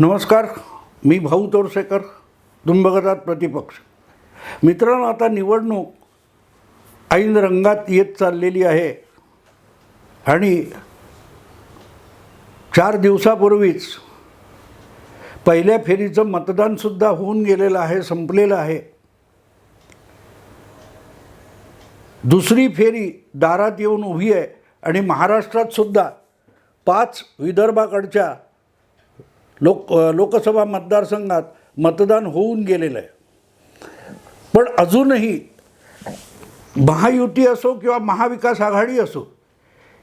नमस्कार मी भाऊ तोरसेकर तुम्ही प्रतिपक्ष. मित्रांनो आता निवडणूक ऐन रंगात येत चाललेली आहे आणि चार दिवसापूर्वीच पहिल्या फेरीचं मतदानसुद्धा होऊन गेलेलं आहे संपलेलं आहे. दुसरी फेरी दारात येऊन उभी आहे आणि महाराष्ट्रात सुद्धा पाच विदर्भाकडच्या लोक लोकसभा मतदारसंघात मतदान होऊन गेलेलं आहे. पण अजूनही महायुती असो किंवा महाविकास आघाडी असो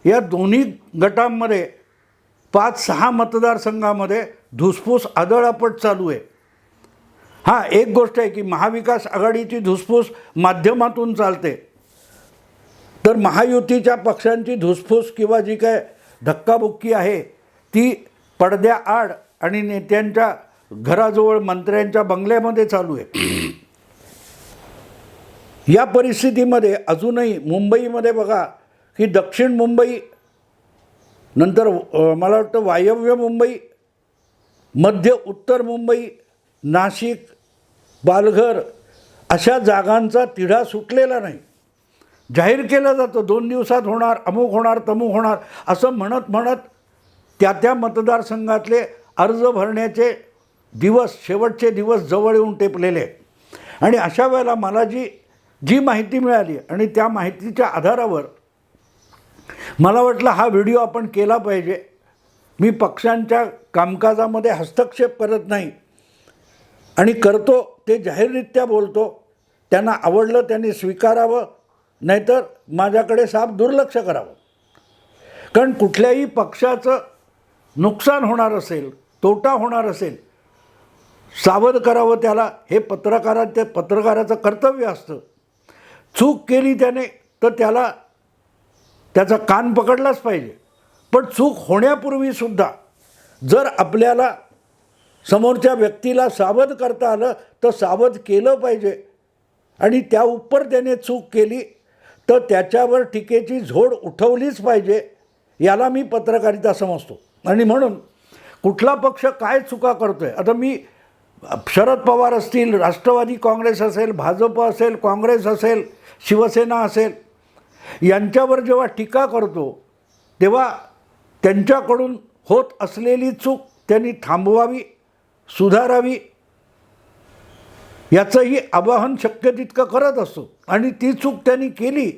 या दोन्ही गटांमध्ये पाच सहा मतदारसंघामध्ये धुसफूस आदळापट चालू आहे. हां एक गोष्ट आहे की महाविकास आघाडीची धुसफूस माध्यमातून चालते. तर महायुतीच्या पक्षांची धुसफूस किंवा जी काय धक्काबुक्की आहे ती पडद्याआड आणि नेत्यांच्या घराजवळ मंत्र्यांच्या बंगल्यामध्ये चालू आहे. या परिस्थितीमध्ये अजूनही मुंबईमध्ये बघा की दक्षिण मुंबई नंतर मला वाटतं वायव्य मुंबई मध्य उत्तर मुंबई नाशिक पालघर अशा जागांचा तिढा सुटलेला नाही. जाहीर केलं जातं दोन दिवसात होणार अमुक होणार तमुक होणार असं म्हणत म्हणत त्या त्या मतदारसंघातले अर्ज भरण्याचे दिवस शेवटचे दिवस जवळ येऊन टेपलेले आहेत. आणि अशा वेळेला मला जी जी माहिती मिळाली आणि त्या माहितीच्या आधारावर मला वाटलं हा व्हिडिओ आपण केला पाहिजे. मी पक्षांच्या कामकाजामध्ये हस्तक्षेप करत नाही. आणि करतो ते जाहीररित्या बोलतो. त्यांना आवडलं त्यांनी स्वीकारावं नाहीतर माझ्याकडे साफ दुर्लक्ष करावं. कारण कुठल्याही पक्षाचं नुकसान होणार असेल तोटा होणार असेल. सावध करावं त्याला. हे पत्रकाराचे पत्रकाराचं कर्तव्य असतं. चूक केली त्याने तर त्याला त्याचा कान पकडलाच पाहिजे. पण चूक होण्यापूर्वीसुद्धा जर आपल्याला समोरच्या व्यक्तीला सावध करता आलं तर सावध केलं पाहिजे. आणि त्या उपर त्याने चूक केली तर त्याच्यावर टीकेची झोड उठवलीच पाहिजे. याला मी पत्रकारिता समजतो. आणि म्हणून कुठला पक्ष काय चुका करतो आहे आता मी शरद पवार असतील राष्ट्रवादी काँग्रेस असेल भाजप असेल काँग्रेस असेल शिवसेना असेल यांच्यावर जेव्हा टीका करतो तेव्हा त्यांच्याकडून होत असलेली चूक त्यांनी थांबवावी सुधारावी याचंही आवाहन शक्य तितकं करत असतो. आणि ती चूक त्यांनी केली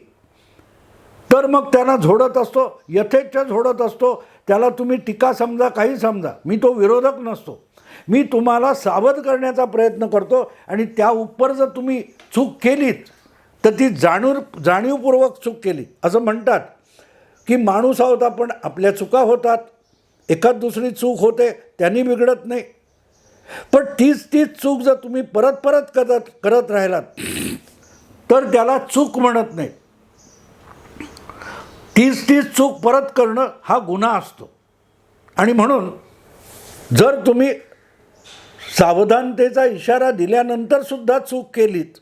तर मग त्यांना झोडत असतो यथेच्छ झोडत असतो त्याला तुम्ही टीका समजा काही समजा. मी तो विरोधक नसतो. मी तुम्हाला सावध करण्याचा प्रयत्न करतो आणि त्या उपर जर तुम्ही चूक केलीत तर ती जाणीव जाणीवपूर्वक चूक केली असं म्हणतात की माणूस आहोत आपण आपल्या चुका होतात. एखाद दुसरी चूक होते त्यांनी बिघडत नाही. पण तीच तीच चूक जर तुम्ही परत परत करत करत राहिलात तर त्याला चूक म्हणत नाही तीच तीच चूक परत करणं हा गुन्हा असतो. आणि म्हणून जर तुम्ही सावधानतेचा इशारा दिल्यानंतर सुद्धा चूक केलीत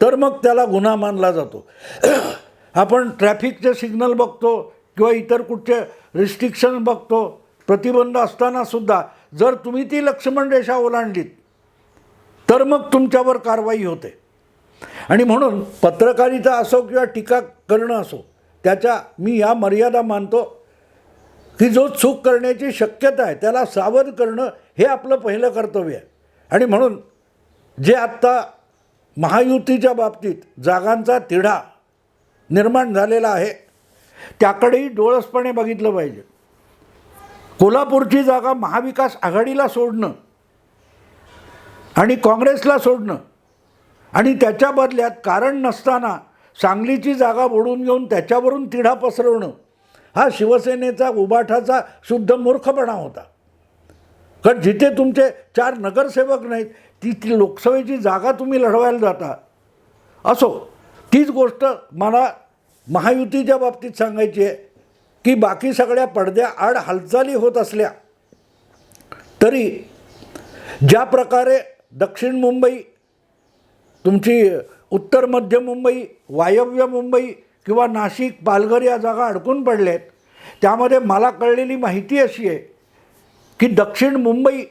तर मग त्याला गुन्हा मानला जातो. आपण ट्रॅफिकचे सिग्नल बघतो किंवा इतर कुठचे रिस्ट्रिक्शन बघतो प्रतिबंध असतानासुद्धा जर तुम्ही ती लक्ष्मण रेषा ओलांडलीत तर मग तुमच्यावर कारवाई होते. आणि म्हणून पत्रकारिता असो किंवा टीका करणं असो त्याच्या मी या मर्यादा मानतो की जो चूक करण्याची शक्यता आहे त्याला सावध करणं हे आपलं पहिलं कर्तव्य आहे. आणि म्हणून जे आत्ता महायुतीच्या बाबतीत जागांचा तिढा निर्माण झालेला आहे त्याकडेही डोळसपणे बघितलं पाहिजे. कोल्हापूरची जागा महाविकास आघाडीला सोडणं आणि काँग्रेसला सोडणं आणि त्याच्या बदल्यात कारण नसताना सांगलीची जागा बोडून घेऊन त्याच्यावरून तिढा पसरवणं हा शिवसेनेचा उबाठाचा शुद्ध मूर्खपणा होता. कारण जिथे तुमचे चार नगरसेवक नाहीत ती ती लोकसभेची जागा तुम्ही लढवायला जाता. असो तीच गोष्ट मला महायुतीच्या बाबतीत सांगायची आहे की बाकी सगळ्या पडद्याआड हालचाली होत असल्या तरी ज्या प्रकारे दक्षिण मुंबई तुमची उत्तर मध्य मुंबई वायव्य मुंबई किंवा नाशिक पालघर या जागा अडकून पडल्या आहेत त्यामध्ये मला कळलेली माहिती अशी आहे की दक्षिण मुंबई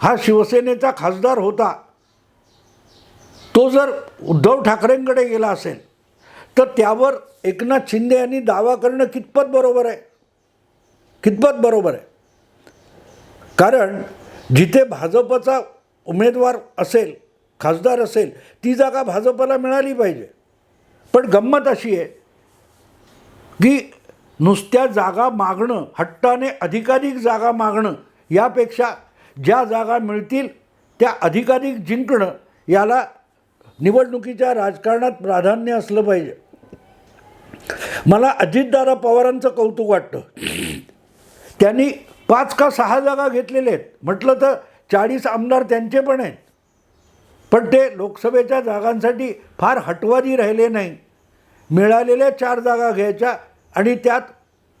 हा शिवसेनेचा खासदार होता. तो जर उद्धव ठाकरेंकडे गेला असेल तर त्यावर एकनाथ शिंदे यांनी दावा करणं कितपत बरोबर आहे? कितपत बरोबर आहे? कारण जिथे भाजपचा उमेदवार असेल खासदार असेल ती जागा भाजपला मिळाली पाहिजे. पण गंमत अशी आहे की नुसत्या जागा मागणं हट्टाने अधिकाधिक जागा मागणं यापेक्षा ज्या जागा मिळतील त्या अधिकाधिक जिंकणं याला निवडणुकीच्या राजकारणात प्राधान्य असलं पाहिजे. मला अजितदादा पवारांचं कौतुक वाटतं. त्यांनी पाच का सहा जागा घेतलेल्या आहेत. म्हटलं तर चाळीस आमदार त्यांचे पण आहेत. पण ते लोकसभेच्या जागांसाठी फार हटवादी राहिले नाही. मिळालेल्या चार जागा घ्यायच्या आणि त्यात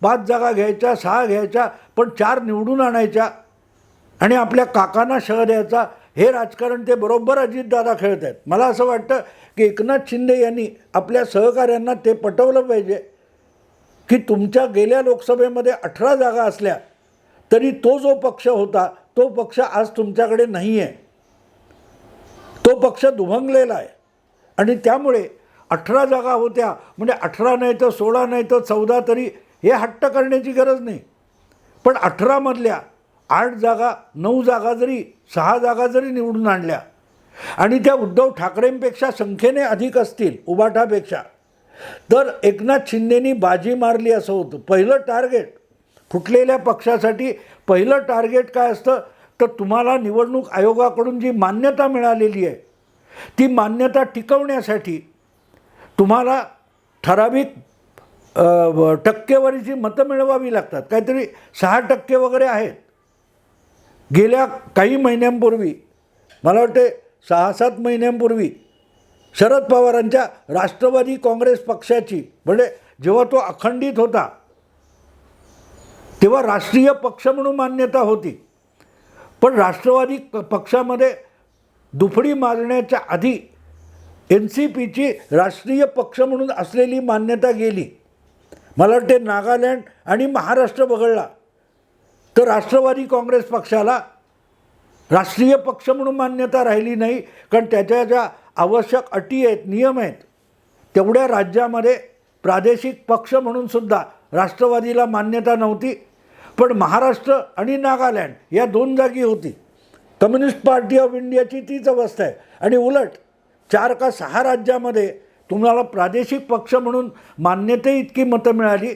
पाच जागा घ्यायच्या सहा घ्यायच्या पण चार निवडून आणायच्या आणि आपल्या काकांना शह द्यायचा हे राजकारण ते बरोबर अजितदादा खेळत आहेत. मला असं वाटतं की एकनाथ शिंदे यांनी आपल्या सहकाऱ्यांना ते पटवलं पाहिजे की तुमच्या गेल्या लोकसभेमध्ये अठरा जागा असल्या तरी तो जो पक्ष होता तो पक्ष आज तुमच्याकडे नाही आहे तो पक्ष दुभंगलेला आहे. आणि त्यामुळे अठरा जागा होत्या. म्हणजे अठरा नाही तर सोळा नाही तर चौदा तरी हे हट्ट करण्याची गरज नाही. पण अठरामधल्या आठ जागा नऊ जागा जरी सहा जागा जरी निवडून आणल्या आणि त्या उद्धव ठाकरेंपेक्षा संख्येने अधिक असतील उबाठापेक्षा तर एकनाथ शिंदेनी बाजी मारली असं होतं. पहिलं टार्गेट फुटलेल्या पक्षासाठी पहिलं टार्गेट काय असतं? तर तुम्हाला निवडणूक आयोगाकडून जी मान्यता मिळालेली आहे ती मान्यता टिकवण्यासाठी तुम्हाला ठराविक टक्केवारीची मतं मिळवावी लागतात काहीतरी सहा टक्के वगैरे आहेत. गेल्या काही महिन्यांपूर्वी मला वाटते सहा सात महिन्यांपूर्वी शरद पवारांच्या राष्ट्रवादी काँग्रेस पक्षाची म्हणजे जेव्हा तो अखंडित होता तेव्हा राष्ट्रीय पक्ष म्हणून मान्यता होती. पण राष्ट्रवादी प- पक्षामध्ये दुफडी मारण्याच्या आधी एन सी पीची राष्ट्रीय पक्ष म्हणून असलेली मान्यता गेली. मला वाटते नागालँड आणि महाराष्ट्र वगळला. तर राष्ट्रवादी काँग्रेस पक्षाला राष्ट्रीय पक्ष म्हणून मान्यता राहिली नाही कारण त्याच्या ज्या आवश्यक अटी आहेत नियम आहेत तेवढ्या राज्यामध्ये प्रादेशिक पक्ष म्हणून सुद्धा राष्ट्रवादीला मान्यता नव्हती. पण महाराष्ट्र आणि नागालँड या दोन जागी होती. कम्युनिस्ट पार्टी ऑफ इंडियाची तीच अवस्था आहे. आणि उलट चार का सहा राज्यामध्ये तुम्हाला प्रादेशिक पक्ष म्हणून मान्यते इतकी मतं मिळाली.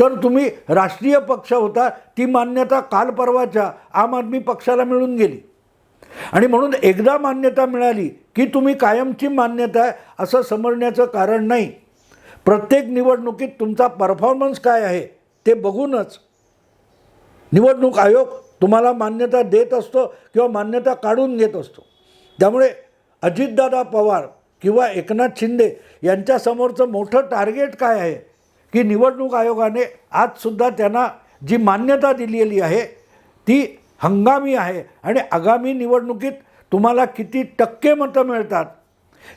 तर तुम्ही राष्ट्रीय पक्ष होता ती मान्यता काल परवाच्या आम आदमी पक्षाला मिळून गेली. आणि म्हणून एकदा मान्यता मिळाली की तुम्ही कायमची मान्यता आहे असं समजण्याचं कारण नाही. प्रत्येक निवडणुकीत तुमचा परफॉर्मन्स काय आहे ते बघूनच निवडणूक आयोग तुम्हाला मान्यता देत असतो किंवा मान्यता काढून घेत असतो. त्यामुळे अजितदादा पवार किंवा एकनाथ शिंदे यांच्यासमोरचं मोठं टार्गेट काय आहे? की निवडणूक आयोगाने आजसुद्धा त्यांना जी मान्यता दिलेली आहे ती हंगामी आहे आणि आगामी निवडणुकीत तुम्हाला किती टक्के मतं मिळतात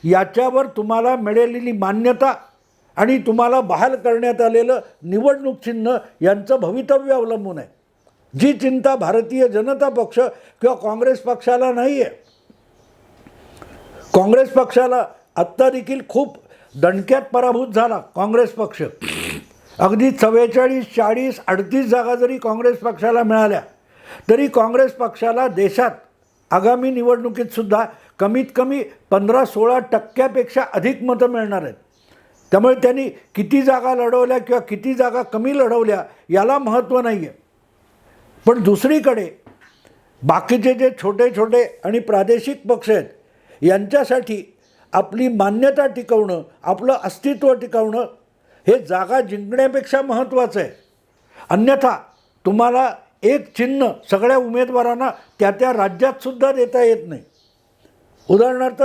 याच्यावर तुम्हाला मिळालेली मान्यता आणि तुम्हाला बहाल करण्यात आलेलं निवडणूक चिन्ह यांचं भवितव्य अवलंबून आहे. जी चिंता भारतीय जनता पक्ष किंवा काँग्रेस पक्षाला नाही आहे काँग्रेस पक्षाला आत्ता देखील खूप दणक्यात पराभूत झाला काँग्रेस पक्ष. अगदी चव्वेचाळीस चाळीस अडतीस जागा जरी काँग्रेस पक्षाला मिळाल्या तरी काँग्रेस पक्षाला देशात आगामी निवडणुकीतसुद्धा कमीत कमी पंधरा सोळा टक्क्यापेक्षा अधिक मतं मिळणार आहेत. त्यामुळे त्यांनी किती जागा लढवल्या किंवा किती जागा कमी लढवल्या याला महत्त्व नाही आहे पण दुसरीकडे बाकीचे जे छोटे छोटे आणि प्रादेशिक पक्ष आहेत यांच्यासाठी आपली मान्यता टिकवणं आपलं अस्तित्व टिकवणं हे जागा जिंकण्यापेक्षा महत्त्वाचं आहे. अन्यथा तुम्हाला एक चिन्ह सगळ्या उमेदवारांना त्या त्या राज्यातसुद्धा देता येत नाही. उदाहरणार्थ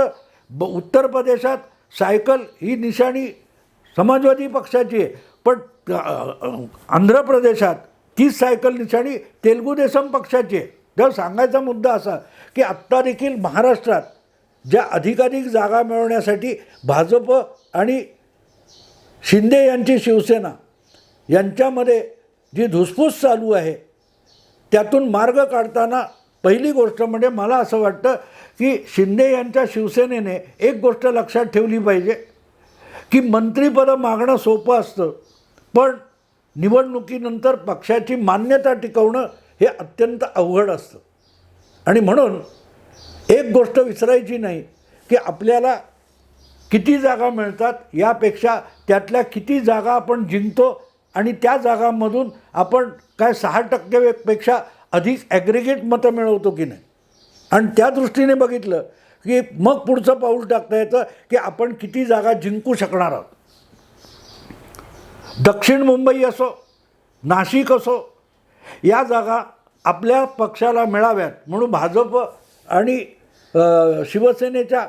ब उत्तर प्रदेशात सायकल ही निशाणी समाजवादी पक्षाची आहे पण आंध्र प्रदेशात तीच सायकल निशाणी तेलगू देसम पक्षाची आहे. तेव्हा सांगायचा मुद्दा असा की आत्ता देखील महाराष्ट्रात ज्या अधिकाधिक जागा मिळवण्यासाठी भाजप आणि शिंदे यांची शिवसेना यांच्यामध्ये जी धुसफूस चालू आहे त्यातून मार्ग काढताना पहिली गोष्ट म्हणजे मला असं वाटतं की शिंदे यांच्या शिवसेनेने एक गोष्ट लक्षात ठेवली पाहिजे की मंत्रिपदं मागणं सोपं असतं. पण निवडणुकीनंतर पक्षाची मान्यता टिकवणं हे अत्यंत अवघड असतं. आणि म्हणून एक गोष्ट विसरायची नाही की आपल्याला किती जागा मिळतात यापेक्षा त्यातल्या किती जागा आपण जिंकतो आणि त्या जागांमधून आपण काय सहा टक्केपेक्षा अधिक ॲग्रिगेट मतं मिळवतो की नाही? आणि त्या दृष्टीने बघितलं की मग पुढचं पाऊल टाकता येतं की आपण किती जागा जिंकू शकणार आहोत. दक्षिण मुंबई असो नाशिक असो या जागा आपल्या पक्षाला मिळाव्यात. म्हणून भाजप आणि शिवसेनेच्या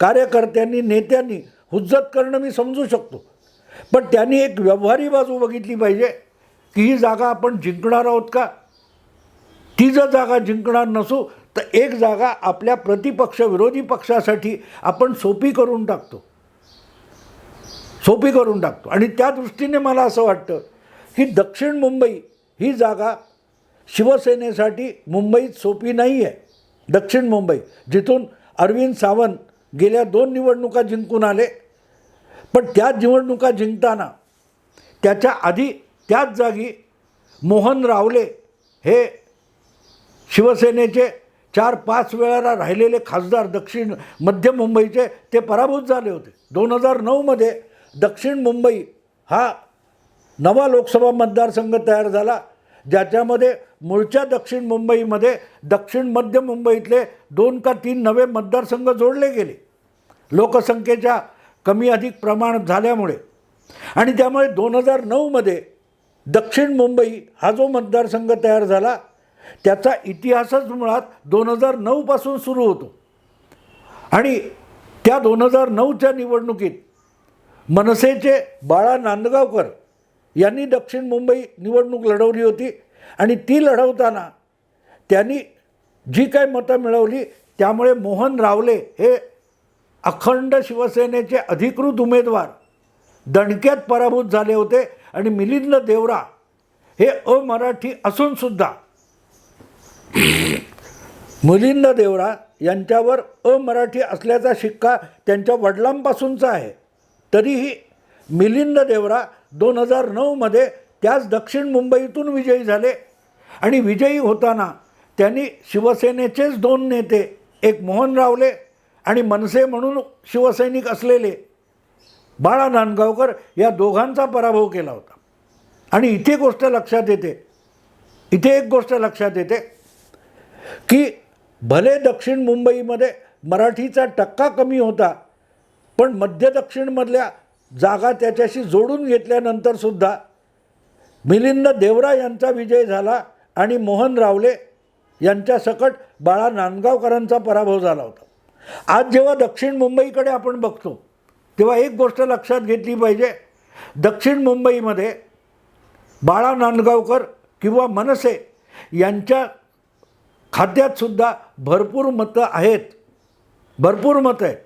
कार्यकर्त्यांनी नेत्यांनी हुज्जत करणं मी समजू शकतो. पण त्यांनी एक व्यवहारी बाजू बघितली पाहिजे की ही जागा आपण जिंकणार आहोत का? ती जर जागा जिंकणार नसू तर एक जागा आपल्या प्रतिपक्ष विरोधी पक्षासाठी आपण सोपी करून टाकतो. सोपी करून टाकतो. आणि त्या दृष्टीने मला असं वाटतं की दक्षिण मुंबई ही जागा शिवसेनेसाठी मुंबईत सोपी नाही आहे दक्षिण मुंबई जिथून अरविंद सावंत गेल्या दोन निवडणुका जिंकून आले. पण त्या निवडणुका जिंकताना त्याच्या आधी त्याच जागी मोहन रावले हे शिवसेनेचे चार पाच वेळाला राहिलेले खासदार दक्षिण मध्य मुंबईचे ते पराभूत झाले होते. दोन हजार नऊमध्ये दक्षिण मुंबई हा नवा लोकसभा मतदारसंघ तयार झाला ज्याच्यामध्ये मूळच्या दक्षिण मुंबईमध्ये दक्षिण मध्य मुंबईतले दोन का तीन नवे मतदारसंघ जोडले गेले. लोकसंख्येच्या कमी अधिक प्रमाण झाल्यामुळे. आणि त्यामुळे दोन हजार नऊमध्ये दक्षिण मुंबई हा जो मतदारसंघ तयार झाला त्याचा इतिहासच मुळात दोन हजार नऊपासून सुरू होतो. आणि त्या दोन हजार नऊच्या निवडणुकीत मनसेचे बाळा नांदगावकर यांनी दक्षिण मुंबई निवडणूक लढवली होती. आणि ती लढवताना त्यांनी जी काय मतं मिळवली त्यामुळे मोहन रावले हे अखंड शिवसेनेचे अधिकृत उमेदवार दणक्यात पराभूत झाले होते. आणि मिलिंद देवरा हे अमराठी असूनसुद्धा मिलिंद देवरा यांच्यावर अमराठी असल्याचा शिक्का त्यांच्या वडिलांपासूनचा आहे. तरीही मिलिंद देवरा दोन हजार नऊमध्ये त्याच दक्षिण मुंबईतून विजयी झाले. आणि विजयी होताना त्यांनी शिवसेनेचेच दोन नेते एक मोहन रावले आणि मनसे म्हणून शिवसैनिक असलेले बाळा नांदगावकर या दोघांचा पराभव केला होता. आणि इथे गोष्ट लक्षात येते इथे एक गोष्ट लक्षात येते की भले दक्षिण मुंबईमध्ये मराठीचा टक्का कमी होता पण मध्य दक्षिणमधल्या जागा त्याच्याशी जोडून घेतल्यानंतरसुद्धा मिलिंद देवरा यांचा विजय झाला आणि मोहन रावले यांच्या सकट बाळा नांदगावकरांचा पराभव झाला होता. आज जेव्हा दक्षिण मुंबईकडे आपण बघतो तेव्हा एक गोष्ट लक्षात घेतली पाहिजे. दक्षिण मुंबईमध्ये बाळा नांदगावकर किंवा मनसे यांच्या खात्यातसुद्धा भरपूर मतं आहेत. भरपूर मतं आहेत.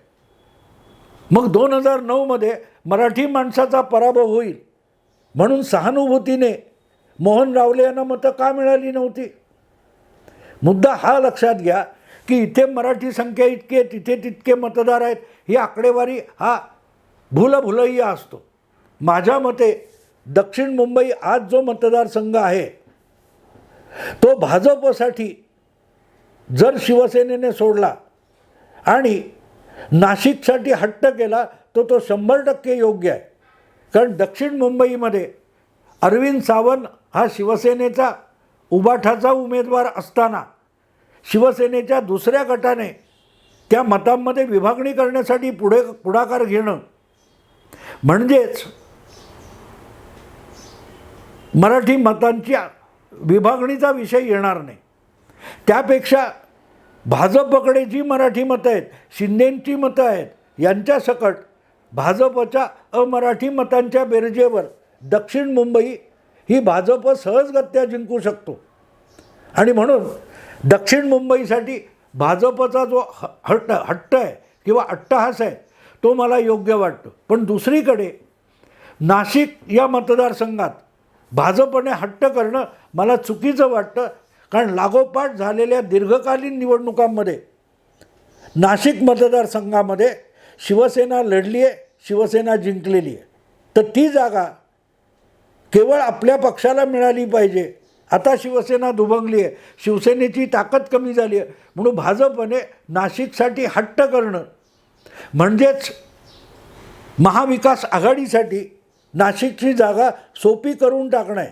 मग दोन हजार नऊमध्ये मराठी माणसाचा पराभव होईल. म्हणून सहानुभूतीने मोहन रावले यांना मतं का मिळाली नव्हती? मुद्दा हा लक्षात घ्या की इथे मराठी संख्या इतके तिथे तितके मतदार आहेत ही आकडेवारी हा भुलभुलैया असतो. माझ्या मते दक्षिण मुंबई आज जो मतदारसंघ आहे तो भाजपसाठी जर शिवसेनेने सोडला आणि नाशिकसाठी हट्ट केला तर तो शंभर टक्के योग्य आहे. कारण दक्षिण मुंबईमध्ये अरविंद सावंत हा शिवसेनेचा उबाठाचा उमेदवार असताना शिवसेनेच्या दुसऱ्या गटाने त्या मतांमध्ये विभागणी करण्यासाठी पुढे पुढाकार घेणं म्हणजेच मराठी मतांच्या विभागणीचा विषय येणार नाही. त्यापेक्षा भाजपकडे जी मराठी मतं आहेत शिंदेंची मतं आहेत यांच्या सकट भाजपच्या अमराठी मतांच्या बेरजेवर दक्षिण मुंबई ही भाजप सहजगत्या जिंकू शकतो. आणि म्हणून दक्षिण मुंबईसाठी भाजपचा जो ह हट्ट हट्ट आहे किंवा अट्टहास आहे तो मला योग्य वाटतो. पण दुसरीकडे नाशिक या मतदारसंघात भाजपने हट्ट करणं मला चुकीचं वाटतं कारण लागोपाठ झालेल्या दीर्घकालीन निवडणुकांमध्ये नाशिक मतदारसंघामध्ये शिवसेना लढली आहे शिवसेना जिंकलेली आहे तर ती जागा केवळ आपल्या पक्षाला मिळाली पाहिजे. आता शिवसेना दुभंगली आहे शिवसेनेची ताकद कमी झाली आहे म्हणून भाजपने नाशिकसाठी हट्ट करणं म्हणजेच महाविकास आघाडीसाठी नाशिकची जागा सोपी करून टाकणं आहे.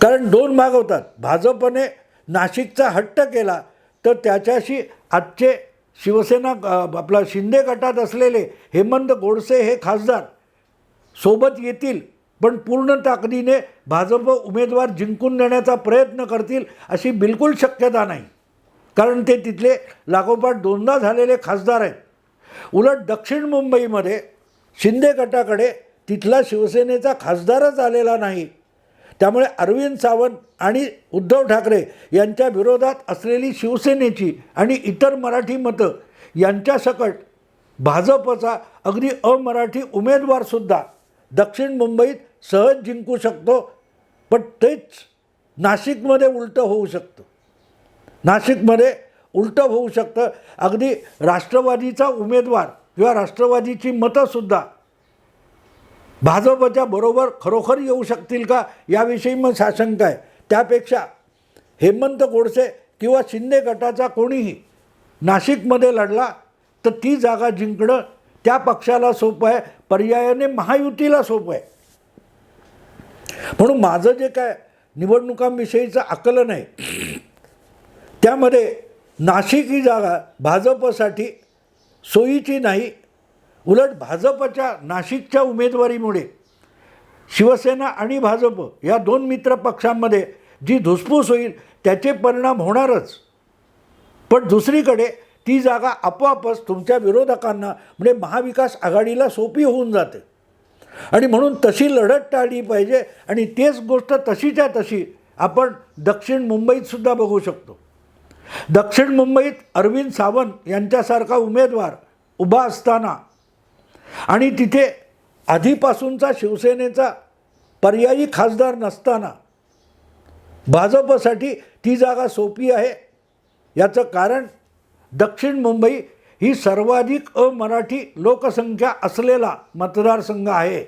कारण दोन भाग होतात. भाजपने नाशिकचा हट्ट केला तर त्याच्याशी आजचे शिवसेना आपला शिंदे गटात असलेले हेमंत गोडसे हे खासदार सोबत येतील पण पूर्ण ताकदीने भाजप उमेदवार जिंकून देण्याचा प्रयत्न करतील अशी बिलकुल शक्यता नाही. कारण ते तिथले लागोपाठ दोनदा झालेले खासदार आहेत. उलट दक्षिण मुंबईमध्ये शिंदे गटाकडे तिथला शिवसेनेचा खासदारच आलेला नाही. त्यामुळे अरविंद सावंत आणि उद्धव ठाकरे यांच्या विरोधात असलेली शिवसेनेची आणि इतर मराठी मतं यांच्यासकट भाजपचा अगदी अमराठी उमेदवारसुद्धा दक्षिण मुंबईत सहज जिंकू शकतो पण तेच नाशिकमध्ये उलटं होऊ शकतं. नाशिकमध्ये उलटं होऊ शकतं. अगदी राष्ट्रवादीचा उमेदवार किंवा राष्ट्रवादीची मतंसुद्धा भाजपच्या बरोबर खरोखर येऊ शकतील का? याविषयी मग साशंक आहे. त्यापेक्षा हेमंत गोडसे किंवा शिंदे गटाचा कोणीही नाशिकमध्ये लढला तर ती जागा जिंकणं त्या पक्षाला सोपं आहे. पर्यायाने महायुतीला सोपं आहे. म्हणून माझं जे काय निवडणुकांविषयीचं आकलन आहे त्यामध्ये नाशिक ही जागा भाजपसाठी सोयीची नाही. उलट भाजपच्या नाशिकच्या उमेदवारीमुळे शिवसेना आणि भाजप या दोन मित्र पक्षांमध्ये जी धुसफूस होईल त्याचे परिणाम होणारच. पण दुसरीकडे ती जागा आपोआपच तुमच्या विरोधकांना म्हणजे महाविकास आघाडीला सोपी होऊन जाते. आणि म्हणून तशी लढत टाळली पाहिजे आणि तेच गोष्ट तशीच्या तशी आपण दक्षिण मुंबईतसुद्धा बघू शकतो. दक्षिण मुंबईत अरविंद सावंत यांच्यासारखा उमेदवार उभा असताना आणि तिथे आधीपासूनचा शिवसेनेचा पर्यायी खासदार नसताना भाजपसाठी ती जागा सोपी आहे. याचं कारण दक्षिण मुंबई ही सर्वाधिक अमराठी लोकसंख्या असलेला मतदारसंघ आहे.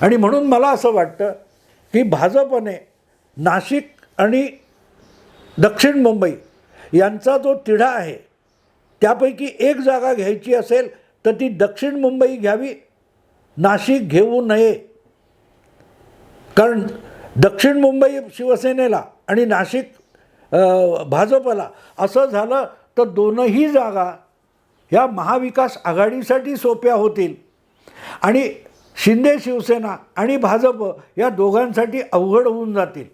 आणि म्हणून मला असं वाटतं की भाजपने नाशिक आणि दक्षिण मुंबई यांचा जो तिढा आहे त्यापैकी एक जागा घ्यायची असेल तर ती दक्षिण मुंबई घ्यावी नाशिक घेऊ नये. कारण दक्षिण मुंबई शिवसेनेला आणि नाशिक भाजपला असं झालं तर दोनही जागा ह्या महाविकास आघाडीसाठी सोप्या होतील. आणि शिंदे शिवसेना आणि भाजप या दोघांसाठी अवघड होऊन जातील.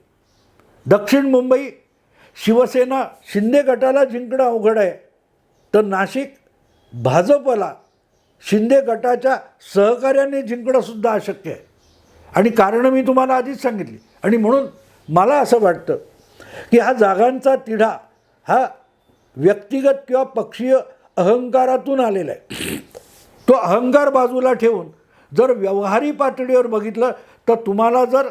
दक्षिण मुंबई शिवसेना शिंदे गटाला जिंकणं अवघड आहे. तर नाशिक भाजपला शिंदे गटाच्या सहकार्याने जिंकणंसुद्धा अशक्य आहे. आणि कारणं मी तुम्हाला आधीच सांगितली. आणि म्हणून मला असं वाटतं की हा जागांचा तिढा हा व्यक्तिगत किंवा पक्षीय अहंकारातून आलेला आहे. तो अहंकार बाजूला ठेवून जर व्यवहारी पातळीवर बघितलं तर तुम्हाला जर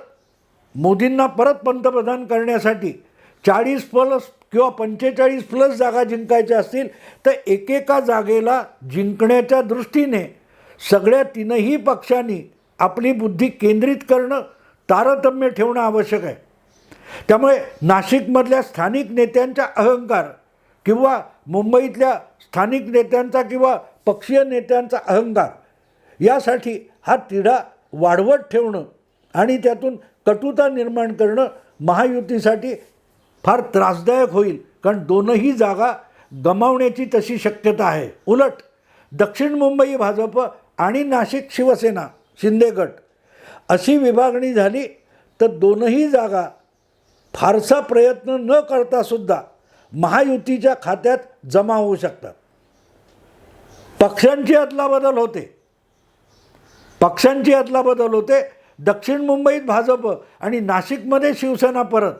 मोदींना परत पंतप्रधान करण्यासाठी चाळीस प्लस किंवा पंचेचाळीस प्लस जागा जिंकायच्या असतील तर एकेका जागेला जिंकण्याच्या दृष्टीने सगळ्या तीनही पक्षांनी आपली बुद्धी केंद्रित करणं तारतम्य ठेवणं आवश्यक आहे. त्यामुळे नाशिकमधल्या स्थानिक नेत्यांचा अहंकार किंवा मुंबईतल्या स्थानिक नेत्यांचा किंवा पक्षीय नेत्यांचा अहंकार यासाठी हा तिढा वाढवत ठेवणं आणि त्यातून कटुता निर्माण करणं महायुतीसाठी फार त्रासदायक होईल कारण दोनही जागा गमावण्याची तशी शक्यता आहे. उलट दक्षिण मुंबई भाजप आणि नाशिक शिवसेना शिंदे गट अशी विभागणी झाली तर दोनही जागा फारसा प्रयत्न न करतासुद्धा महायुतीच्या खात्यात जमा होऊ शकतात. पक्षांची अदलाबदल होते. पक्षांची अदलाबदल होते. दक्षिण मुंबईत भाजप आणि नाशिकमध्ये शिवसेना परत.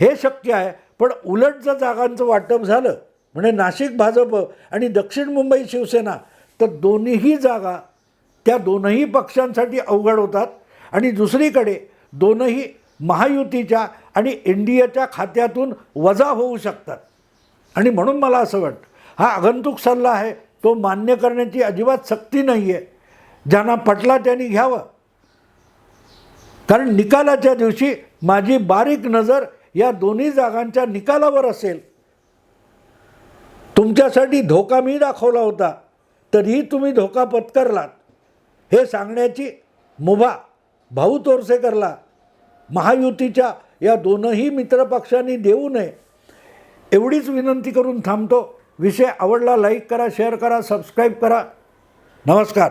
हे शक्य आहे. पण उलट जर जागांचं वाटप झालं. म्हणजे नाशिक भाजप आणि दक्षिण मुंबई शिवसेना तर दोन्हीही जागा त्या दोनही पक्षांसाठी अवघड होतात. आणि दुसरीकडे दोनही महायुतीच्या आणि एन डी एच्या खात्यातून वजा होऊ शकतात. आणि म्हणून मला असं वाटतं हा आगंतुक सल्ला आहे तो मान्य करण्याची अजिबात सक्ती नाही आहे ज्यांना पटला त्यांनी घ्यावं. कारण निकालाच्या दिवशी माझी बारीक नजर या दोन्ही जागांच्या निकालावर असेल. तुमच्यासाठी धोका मी दाखवला होता तरीही तुम्ही धोका पत्करलात. हे सांगण्याची मुभा भाऊ तोरसेकरला. महायुतीच्या या दोनही मित्रपक्षांनी देऊ नये. एवढीच विनंती करून थांबतो. विषय आवडला लाईक करा शेअर करा सबस्क्राईब करा. नमस्कार.